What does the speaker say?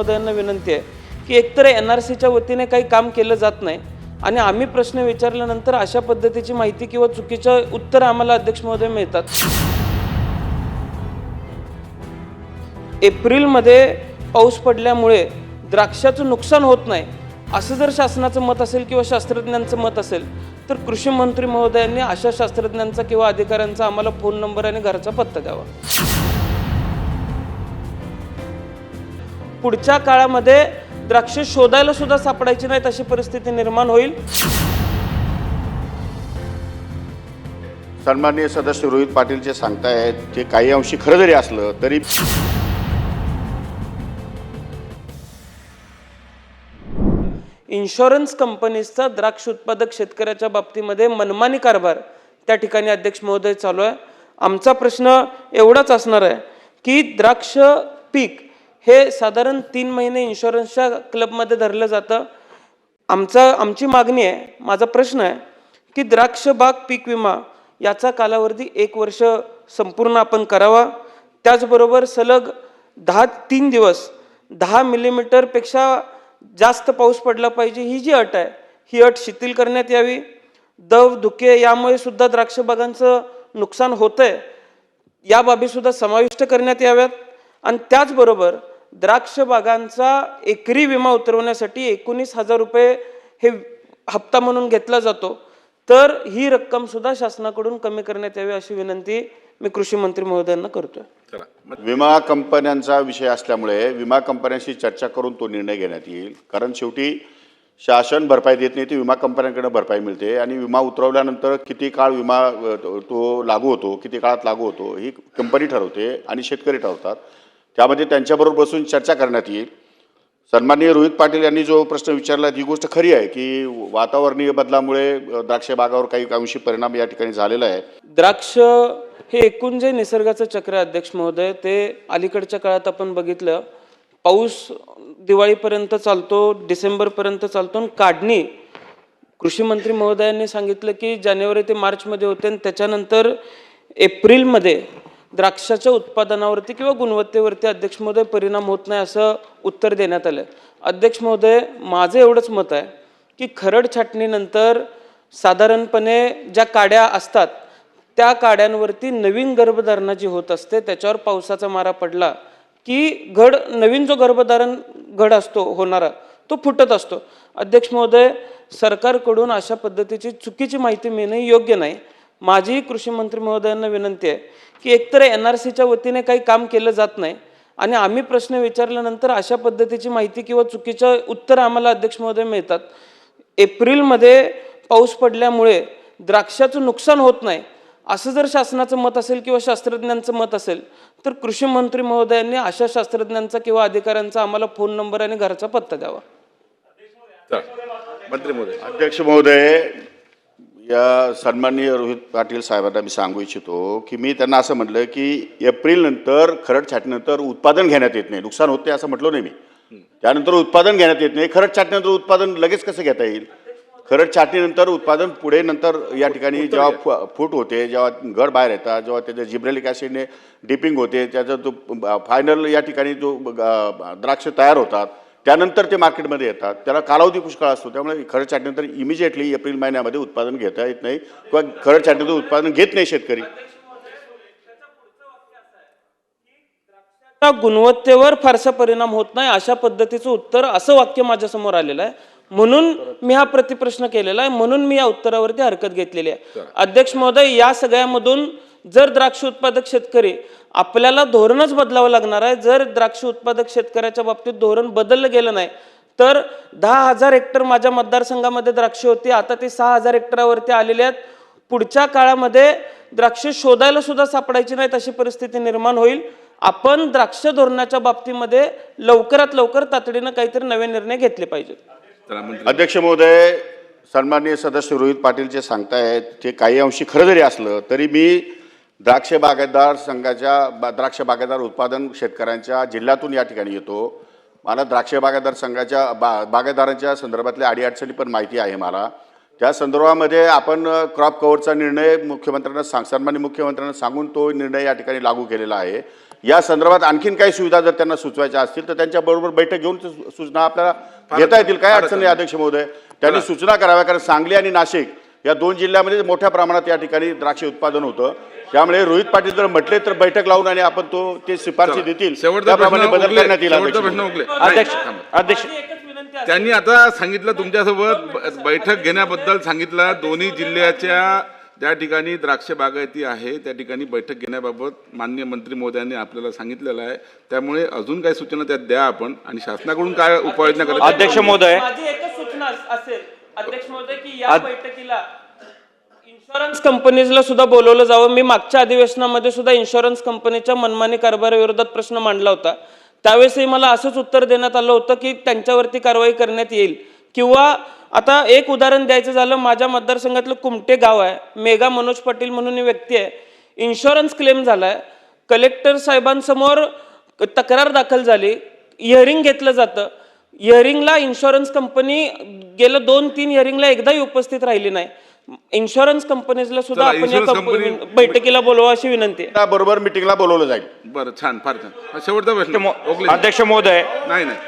महोदयांना विनंती आहे की एकतर एन आर सीच्या वतीने काही काम केलं जात नाही आणि आम्ही प्रश्न विचारल्यानंतर अशा पद्धतीची माहिती किंवा चुकीचं उत्तर आम्हाला अध्यक्ष महोदय मिळतात. एप्रिलमध्ये पाऊस पडल्यामुळे द्राक्षाचं नुकसान होत नाही असं जर शासनाचं मत असेल किंवा शास्त्रज्ञांचं मत असेल तर कृषी मंत्री महोदयांनी अशा शास्त्रज्ञांचा किंवा अधिकाऱ्यांचा आम्हाला फोन नंबर आणि घराचा पत्ता द्यावा. पुढच्या काळामध्ये द्राक्ष शोधायला सुद्धा सापडायची नाहीत अशी परिस्थिती निर्माण होईल. सन्माननीय सदस्य रोहित पाटील जे सांगतायत ते काही अंशी खरं जरी असलं तरी इन्शुरन्स कंपनीजचा द्राक्ष उत्पादक शेतकऱ्याच्या बाबतीमध्ये मनमानी कारभार त्या ठिकाणी अध्यक्ष महोदय चालू आहे. आमचा प्रश्न एवढाच असणार आहे की द्राक्ष पीक हे साधारण तीन महिने इन्शुरन्सच्या क्लबमध्ये धरलं जातं. आमचा आमची मागणी आहे माझा प्रश्न आहे की द्राक्ष बाग पीक विमा याचा कालावधी एक वर्ष संपूर्ण आपण करावा. त्याचबरोबर सलग दहा तीन दिवस दहा मिलीमीटरपेक्षा जास्त पाऊस पडला पाहिजे ही जी अट आहे ही अट शिथिल करण्यात यावी. दव धुके यामुळे सुद्धा द्राक्ष बागांचं नुकसान होतंय. या बाबीसुद्धा समाविष्ट करण्यात याव्यात. आणि त्याचबरोबर द्राक्ष बागांचा एकरी विमा उतरवण्यासाठी एकोणीस हजार रुपये हे हप्ता म्हणून घेतला जातो. तर ही रक्कम सुद्धा शासनाकडून कमी करण्यात यावी अशी विनंती मी कृषी मंत्री महोदयांना करतोय. विमा कंपन्यांचा विषय असल्यामुळे विमा कंपन्यांशी चर्चा करून तो निर्णय घेण्यात येईल. कारण शेवटी शासन भरपाई देत नाही ती विमा कंपन्यांकडनं भरपाई मिळते. आणि विमा उतरवल्यानंतर किती काळ विमा तो लागू होतो किती काळात लागू होतो ही कंपनी ठरवते आणि शेतकरी ठरवतात. त्यामध्ये त्यांच्याबरोबर बसून चर्चा करण्यात येईल. सन्माननीय रोहित पाटील यांनी जो प्रश्न विचारला ही गोष्ट खरी आहे की वातावरणीय बदलामुळे द्राक्ष बागावर काही अंशी परिणाम या ठिकाणी झालेला आहे. द्राक्ष हे एकूण जे निसर्गाचं चक्र आहे अध्यक्ष महोदय ते अलीकडच्या काळात आपण बघितलं पाऊस दिवाळीपर्यंत चालतो डिसेंबरपर्यंत चालतो आणि काढणी. कृषी मंत्री महोदयांनी सांगितलं की जानेवारी ते मार्चमध्ये होते आणि त्याच्यानंतर एप्रिलमध्ये द्राक्षाच्या उत्पादनावरती किंवा गुणवत्तेवरती अध्यक्ष महोदय परिणाम होत नाही असं उत्तर देण्यात आलं. अध्यक्ष महोदय माझं एवढंच मत आहे की खरड छाटणीनंतर साधारणपणे ज्या काड्या असतात त्या काड्यांवरती नवीन गर्भधारणा जी होत असते त्याच्यावर पावसाचा मारा पडला की घड नवीन जो गर्भधारण घड असतो होणारा तो फुटत असतो. अध्यक्ष महोदय सरकारकडून अशा पद्धतीची चुकीची माहिती मिळणे योग्य नाही. माझी कृषी मंत्री महोदयांना विनंती आहे की एकतर एन आर सीच्या वतीने काही काम केलं जात नाही आणि आम्ही प्रश्न विचारल्यानंतर अशा पद्धतीची माहिती किंवा चुकीचं उत्तर आम्हाला अध्यक्ष महोदय मिळतात. एप्रिलमध्ये पाऊस पडल्यामुळे द्राक्षाचं नुकसान होत नाही. असं जर शासनाचं मत असेल किंवा शास्त्रज्ञांचं मत असेल तर कृषी मंत्री महोदयांनी अशा शास्त्रज्ञांचा किंवा अधिकाऱ्यांचा आम्हाला फोन नंबर आणि घराचा पत्ता द्यावा. मंत्री महोदय. अध्यक्ष महोदय या सन्माननीय रोहित पाटील साहेबांना मी सांगू इच्छितो की मी त्यांना असं म्हटलं की एप्रिल नंतर खरड छाटणीनंतर उत्पादन घेण्यात येत नाही. नुकसान होत असं म्हटलं नाही मी. त्यानंतर उत्पादन घेण्यात येत नाही. खरड छाटणीनंतर उत्पादन लगेच कसं घेता येईल? खरड छाटणीनंतर उत्पादन पुढे नंतर या ठिकाणी जेव्हा फूट होते जेव्हा घड बाहेर येतात जेव्हा त्याच्या जिब्रेलिक ॲसिडने डिपिंग होते त्याचा तो फायनल या ठिकाणी जो द्राक्ष तयार होतात त्यानंतर ते मार्केटमध्ये येतात. त्याला कालावधी पुष्कळ असतो. त्यामुळे खरड छाटणीनंतर इमिजिएटली एप्रिल महिन्यामध्ये उत्पादन घेता येत नाही किंवा खरड छाटणीचं उत्पादन घेत नाही शेतकरी. त्या गुणवत्तेवर फारसा परिणाम होत नाही. अशा पद्धतीचं उत्तर असं वाक्य माझ्यासमोर आलेलं आहे. म्हणून मी हा प्रतिप्रश्न केलेला आहे म्हणून मी या उत्तरावरती हरकत घेतलेली आहे. अध्यक्ष महोदय या सगळ्यामधून जर द्राक्ष उत्पादक शेतकरी आपल्याला धोरणच बदलावं लागणार आहे जर द्राक्ष उत्पादक शेतकऱ्याच्या बाबतीत धोरण बदललं गेलं नाही तर दहा हजार हेक्टर माझ्या मतदारसंघामध्ये द्राक्ष होती आता ते सहा हजार हेक्टरावरती आलेले आहेत. पुढच्या काळामध्ये द्राक्ष शोधायला सुद्धा सापडायची नाहीत अशी परिस्थिती निर्माण होईल. आपण द्राक्ष धोरणाच्या बाबतीमध्ये लवकरात लवकर तातडीनं काहीतरी नवे निर्णय घेतले पाहिजेत. अध्यक्ष महोदय सन्माननीय सदस्य रोहित पाटील जे सांगतायत ते काही अंशी खरं जरी असलं तरी मी द्राक्ष बागायतदार संघाच्या बा- द्राक्ष बागायतदार उत्पादन शेतकऱ्यांच्या जिल्ह्यातून या ठिकाणी येतो. मला द्राक्ष बागायतदार संघाच्या बा बागायतदारांच्या संदर्भातल्या अडीअडचणी पण माहिती आहे मला. त्या संदर्भामध्ये आपण क्रॉप कव्हरचा निर्णय मुख्यमंत्र्यांना सांग सन्मान्य मुख्यमंत्र्यांना सांगून तो निर्णय या ठिकाणी लागू केलेला आहे. या संदर्भात आणखीन काही सुविधा जर त्यांना सुचवायच्या असतील तर त्यांच्याबरोबर बैठक घेऊन सूचना आपल्याला घेता येतील. काय अडचण नाही अध्यक्ष महोदय. त्यांनी सूचना कराव्या कारण सांगली आणि नाशिक या दोन जिल्ह्यामध्ये मोठ्या प्रमाणात या ठिकाणी द्राक्ष उत्पादन होतं. त्यामुळे रोहित पाटील जर म्हटले तर बैठक लावून आणि आपण तो ते शिफारशी देतील. शेवटचा त्याप्रमाणे प्रश्न बदल करण्यात येईल अध्यक्ष. त्यांनी आता सांगितलं तुमच्यासोबत बैठक घेण्याबद्दल सांगितलं दोन्ही जिल्ह्याच्या ज्या ठिकाणी द्राक्ष बागायती आहे त्या ठिकाणी बैठक घेण्याबाबत मान्य मंत्री महोदयांनी आपल्याला सांगितलेलं आहे. त्यामुळे अजून काही सूचना त्यात द्या आपण आणि शासनाकडून काय उपाययोजना करायची अध्यक्ष महोदय. माझी एकच सूचना अस- असेल अध्यक्ष महोदय की या बैठकीला इन्शुरन्स कंपनीजला सुद्धा बोलवलं जावं. मी मागच्या अधिवेशनामध्ये सुद्धा इन्शुरन्स कंपनीच्या मनमानी कारभाराविरोधात प्रश्न मांडला होता. त्यावेळेसही मला असंच उत्तर देण्यात आलं होतं की त्यांच्यावरती कारवाई करण्यात येईल. किंवा आता एक उदाहरण द्यायचं झालं माझ्या मतदारसंघातलं कुमटे गाव आहे. मेघा मनोज पाटील म्हणून ही व्यक्ती आहे. इन्शुरन्स क्लेम झालाय. कलेक्टर साहेबांसमोर तक्रार दाखल झाली. हिअरिंग घेतलं जातं. हिअरिंगला इन्शुरन्स कंपनी गेलं दोन तीन हिअरिंगला एकदाही उपस्थित राहिली नाही. इन्शुरन्स कंपनीजला सुद्धा आपण या insurance कंप- company- बैठकीला बोलवा अशी विनंती आहे. त्या बरोबर मिटिंगला बोलवलं जाईल. बरं छान फार छान. हा, शेवटचा प्रश्न. अध्यक्ष महोदय. नाही नाही.